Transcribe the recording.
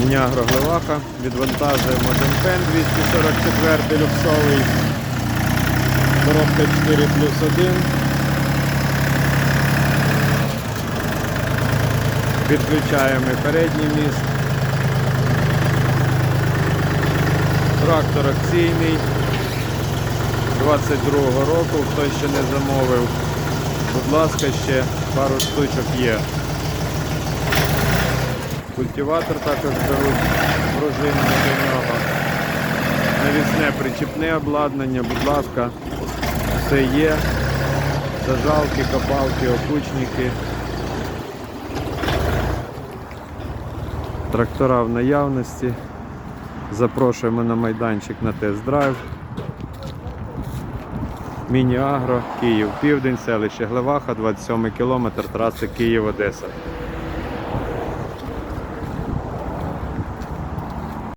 Мінягро Глеваха. Відвантажуємо один пен 244 люксовий. Коробка 4 плюс 1. Підключаємо передній міст. Трактор акційний 22-го року. Хто ще не замовив, будь ласка, ще пару штучок є. Культиватор також беруть пружинний до нього. Навісне причіпне обладнання, будь ласка, все є. Зажалки, копалки, окучники. Трактора в наявності. Запрошуємо на майданчик на тест-драйв. Міні-агро, Київ, Південь, селище Глеваха, 27 кілометр траси Київ-Одеса.